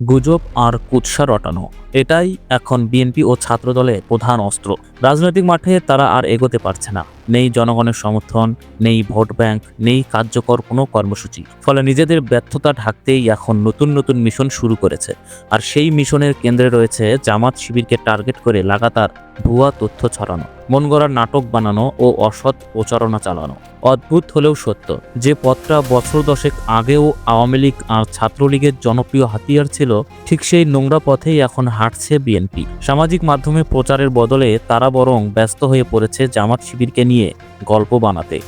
গুজব আর কুৎসা রটানো। এটাই এখন বিএনপি ও ছাত্রদলের প্রধান অস্ত্র। রাজনৈতিক মাঠে তারা আর এগোতে পারছে না। নেই জনগণের সমর্থন, নেই ভোট ব্যাংক, নেই কার্যকর কোনো কর্মসূচি। ফলে নিজেদের ব্যর্থতা ঢাকতেই এখন নতুন নতুন মিশন শুরু করেছে। আর সেই মিশনের কেন্দ্রে রয়েছে জামাত শিবিরকে টার্গেট করে লাগাতার ভুয়া তথ্য ছড়ানো মন নাটক বানানো ও অসৎ প্রচারণা চালানো। অদ্ভুত হলেও সত্য যে পথটা বছর দশেক আগেও আওয়ামী লীগ আর ছাত্রলীগের জনপ্রিয় হাতিয়ার ছিল, ঠিক সেই নোংরা পথেই এখন হাঁটছে বিএনপি। সামাজিক মাধ্যমে প্রচারের বদলে তারা বরং ব্যস্ত হয়ে পড়েছে জামাত শিবিরকে নিয়ে গল্প বানাতে।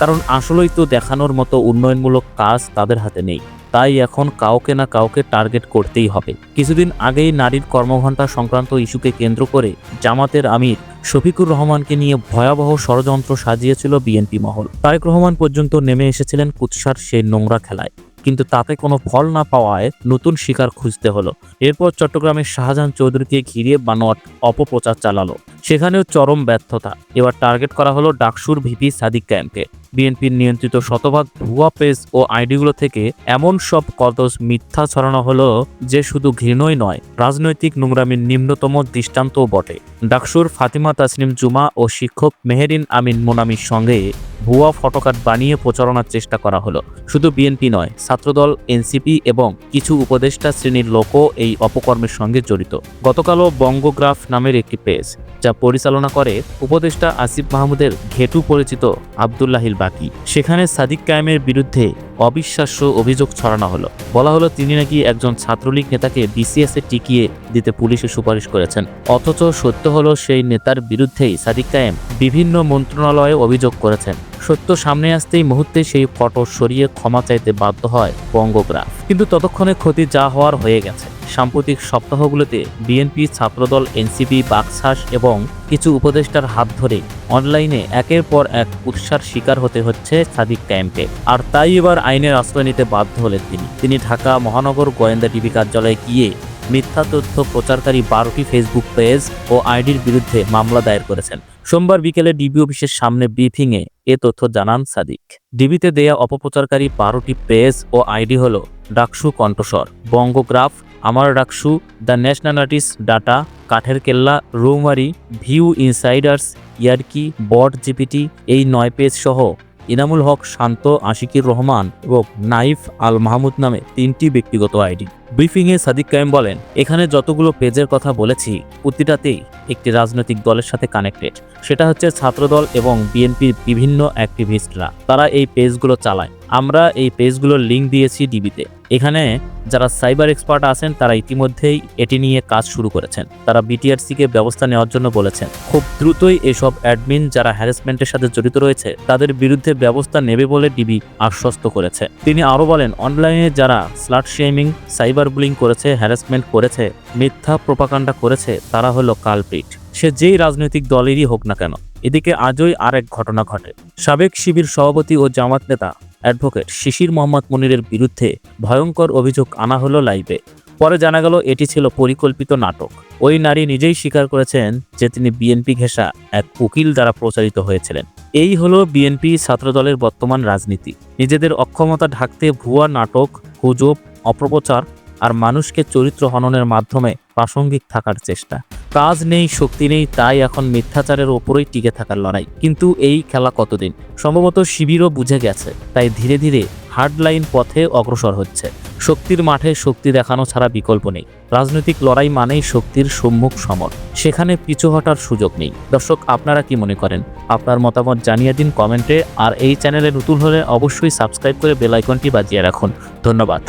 কারণ আসলেই তো দেখানোর মতো উন্নয়নমূলক কাজ তাদের হাতে নেই। তাই এখন কাউকে না কাউকে টার্গেট করতেই হবে। কিছুদিন আগেই নারীর কর্মঘণ্টা সংক্রান্ত ইস্যুকে কেন্দ্র করে জামাতের আমির শফিকুর রহমানকে নিয়ে ভয়াবহ ষড়যন্ত্র সাজিয়েছিল বিএনপি মহল। তারেক রহমান পর্যন্ত নেমে এসেছিলেন কুৎসার সেই নোংরা খেলায়। কিন্তু তাতে কোনো ফল না পাওয়ায় নতুন শিকার খুঁজতে হলো। এরপর চট্টগ্রামের শাহজাহান চৌধুরীকে ঘিরে বানোয়াট অপপ্রচার চালালো। সেখানেও চরম ব্যর্থতা। এবার টার্গেট করা হলো ডাকসুর ভিপি সাদিক ক্যাম্পকে বিএনপির নিয়ন্ত্রিত শতভাগ ভুয়া পেজ ও আইডিগুলো থেকে এমন সব কদস মিথ্যা ছড়ানো হলো যে শুধু ঘৃণই নয়, রাজনৈতিক নোংরামির নিম্নতম দৃষ্টান্তও বটে। ডাকসুর ফাতিমা তাসনিম জুমা ও শিক্ষক মেহেরিন আমিন মোনামির সঙ্গে ভুয়া ফটোকার্ড বানিয়ে প্রচারণার চেষ্টা করা হলো। শুধু বিএনপি নয়, ছাত্রদল, এনসিপি এবং কিছু উপদেষ্টা শ্রেণির লোকও এই অপকর্মের সঙ্গে জড়িত। গতকালও বঙ্গগ্রাফ নামের একটি পেজ, যা পরিচালনা করে উপদেষ্টা আসিফ মাহমুদের ঘেটু পরিচিত আবদুল্লাহিল বাকি। সেখানে সাদিক কায়েমের বিরুদ্ধে অবিশ্বাস্য অভিযোগ ছড়ানো হলো। বলা হলো তিনি নাকি একজন ছাত্রলীগ নেতাকে বিসিএস এ টিকিয়ে দিতে পুলিশে সুপারিশ করেছেন। অথচ সত্য হলো সেই নেতার বিরুদ্ধেই সাদিক কায়েম বিভিন্ন মন্ত্রণালয়ে অভিযোগ করেছেন। সত্য সামনে আসতেই মুহূর্তে সেই ফটো সরিয়ে ক্ষমা চাইতে বাধ্য হয় বঙ্গগ্রাফ। কিন্তু ততক্ষণে ক্ষতি যা হওয়ার হয়ে গেছে। সাম্প্রতিক সপ্তাহগুলোতে বিএনপি ছাত্রদল এনসিপি বাকশাস এবং কিছু উপদেষ্টার হাত ধরে অনলাইনে একের পর এক উৎসার শিকার হতে হচ্ছে সাদিক ক্যাম্পে আর তাই এবার আইনের আশ্রয় নিতে বাধ্য হলেন তিনি। তিনি ঢাকা মহানগর গোয়েন্দা টিভি কার্যালয়ে গিয়ে মিথ্যা তথ্য প্রচারকারী বারোটি ফেসবুক পেজ ও আইডির বিরুদ্ধে মামলা দায়ের করেছেন। সোমবার বিকেলে ডিবি অফিসের সামনে ব্রিফিংয়ে এ তথ্য জানান সাদিক। ডিবিতে দেয়া অপপ্রচারকারী বারোটি পেজ ও আইডি হল ডাকসু কণ্ঠস্বর, বঙ্গগ্রাফ আমার DUCSU the national artist data, কাঠের কেল্লা রৌমারি ভিউ ইনসাইডার্স, ইয়ারকি, বট জিপিটি, এই নয় পেজ সহ ইনামুল হক, শান্ত, আশিকির রহমান এবং নাইফ আল মাহমুদ নামে তিনটি ব্যক্তিগত আইডি। ব্রিফিংয়ে সাদিক কায়েম বলেন, এখানে যতগুলো পেজের কথা বলেছি, প্রতিটাতেই একটি রাজনৈতিক দলের সাথে কানেক্টেড। সেটা হচ্ছে ছাত্রদল এবং বিএনপির বিভিন্ন অ্যাক্টিভিস্টরা। তারা এই পেজগুলো চালায়। আমরা এই পেজগুলোর লিঙ্ক দিয়েছি ডিবিতে। এখানে যারা সাইবার এক্সপার্ট আছেন, তারা ইতিমধ্যেই এটি নিয়ে কাজ শুরু করেছেন। তারা বিটিআরসিকে ব্যবস্থা নেওয়ার জন্য বলেছেন। খুব দ্রুতই এসব অ্যাডমিন যারা হ্যারাসমেন্টের সাথে জড়িত রয়েছে, তাদের বিরুদ্ধে ব্যবস্থা নেবে বলে ডিবি আশ্বস্ত করেছে। তিনি আরও বলেন, অনলাইনে যারা স্লাট শেমিং সাইবার বুলিং করেছে হ্যারাসমেন্ট করেছে, মিথ্যা প্রপাকাণ্ডা করেছে, তারা হলো কালপ্রিট সে যেই রাজনৈতিক দলেরই হোক না কেন, এদিকে আজই আরেক ঘটনা ঘটে। সাবেক শিবির সভাপতি ও জামাত নেতা অ্যাডভোকেট শিশির মোহাম্মদ মনিরের বিরুদ্ধে ভয়ঙ্কর অভিযোগ আনা হলো লাইভে। পরে জানা গেল, এটি ছিল পরিকল্পিত নাটক। ওই নারী নিজেই স্বীকার করেছেন যে তিনি বিএনপি ঘেঁষা এক উকিল দ্বারা প্রচারিত হয়েছিলেন। এই হলো বিএনপি ছাত্রদলের বর্তমান রাজনীতি। নিজেদের অক্ষমতা ঢাকতে ভুয়া নাটক, গুজব, অপপ্রচার আর মানুষকে চরিত্র হননের মাধ্যমে প্রাসঙ্গিক থাকার চেষ্টা। কাজ নেই, শক্তি নেই, তাই এখন মিথ্যাচারের ওপরেই টিকে থাকার লড়াই। কিন্তু এই খেলা কতদিন? সম্ভবত শিবিরও বুঝে গেছে, তাই ধীরে ধীরে হার্ডলাইন পথে অগ্রসর হচ্ছে। শক্তির মাঠে শক্তি দেখানো ছাড়া বিকল্প নেই। রাজনৈতিক লড়াই মানেই শক্তির সম্মুখ সমর। সেখানে পিছু হটার সুযোগ নেই। দর্শক, আপনারা কি মনে করেন? আপনার মতামত জানিয়ে দিন কমেন্টে, আর এই চ্যানেলে নতুন হলে অবশ্যই সাবস্ক্রাইব করে বেল আইকনটি বাজিয়ে রাখুন। ধন্যবাদ।